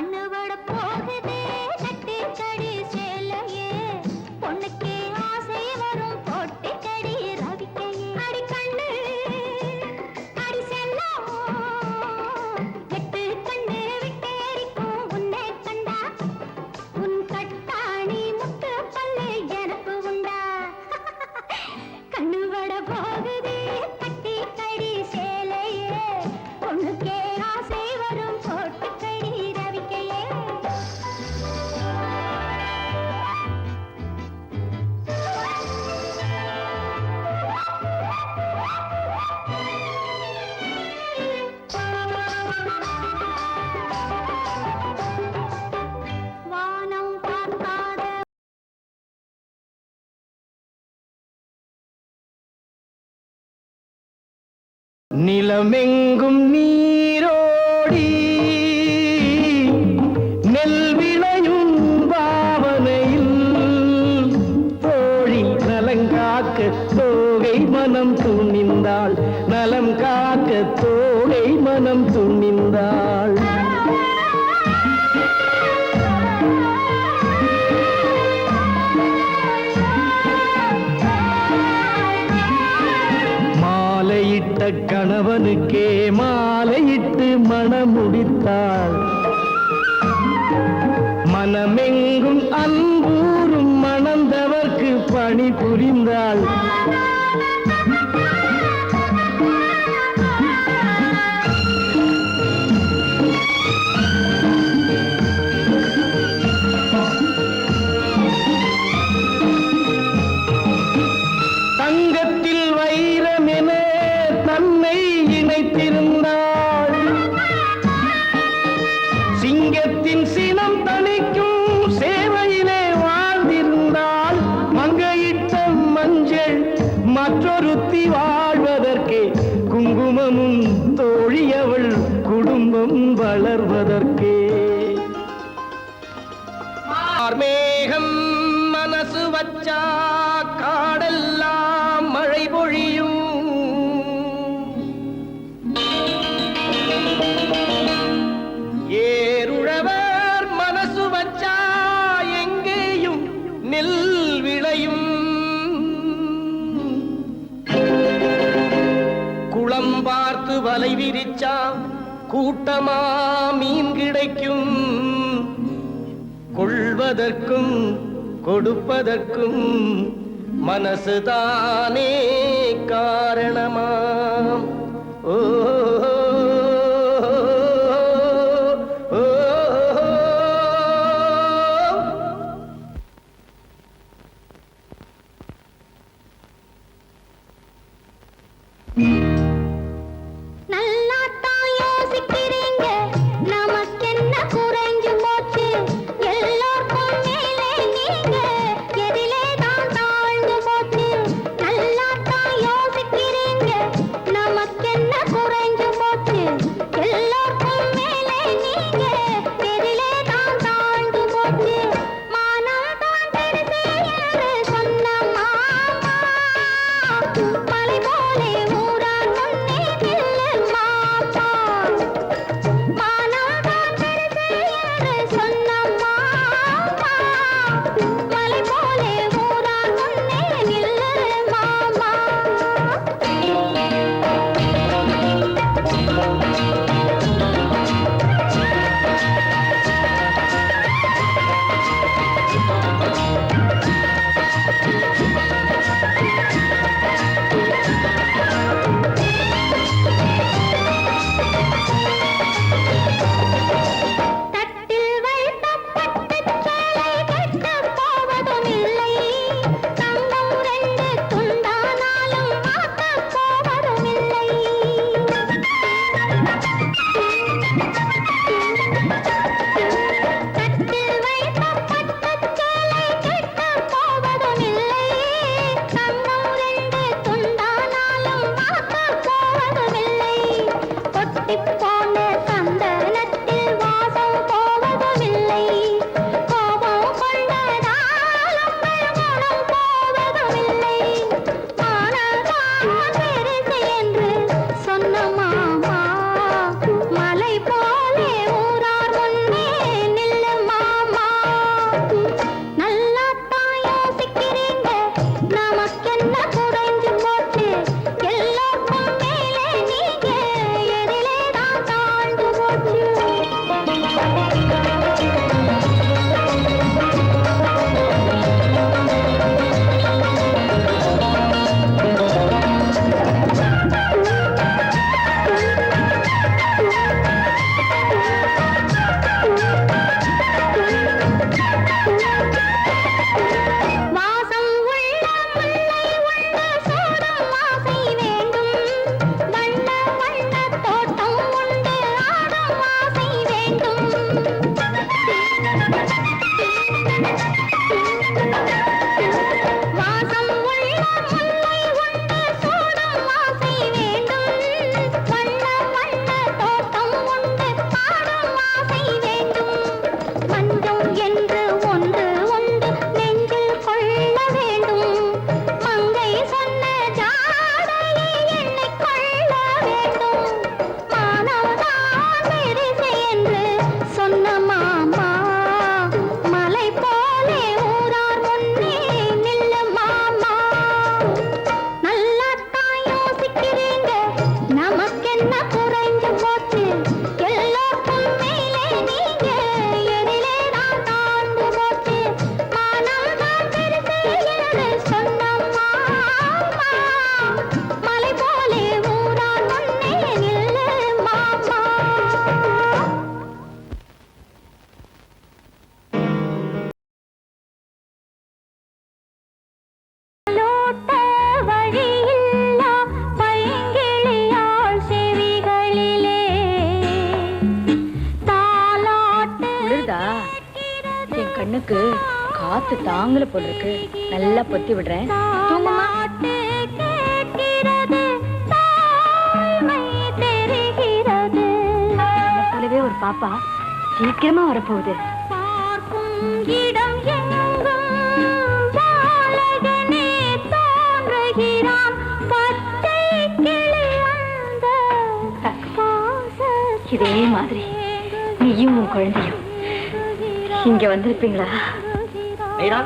பண்ணவட நிலமெங்கும் நீரோடி நெல் விளையும் பாவனையில் தோழி நலங்காக்க தோகை மனம் துணிந்தாள். நலம் காக்க தோகை மனம் துணிந்தாள். கணவனுக்கே மாலையிட்டு மணமுடித்தாள். பொருத்தி வாழ்வதற்கே குங்குமமும் தோழியவள் குடும்பம் வளர்வதற்கே. மேகம் மனசு வச்சா காடெல்லாம் மழை பொழியும். கூட்டமா மீன் கிடைக்கும். கொள்வதற்கும் கொடுப்பதற்கும் மனசுதானே காரணமா ஓ கண்ணுக்கு காத்து தாங்கல போல இருக்கு நல்லா பொத்தி விடுறேன். தூங்குமா? போலவே ஒரு பாப்பா சீக்கிரமா வரப்போகுது. இதே மாதிரி நீயும் உன் குழந்தையும் இங்க வந்திருப்பீங்களா? மீரா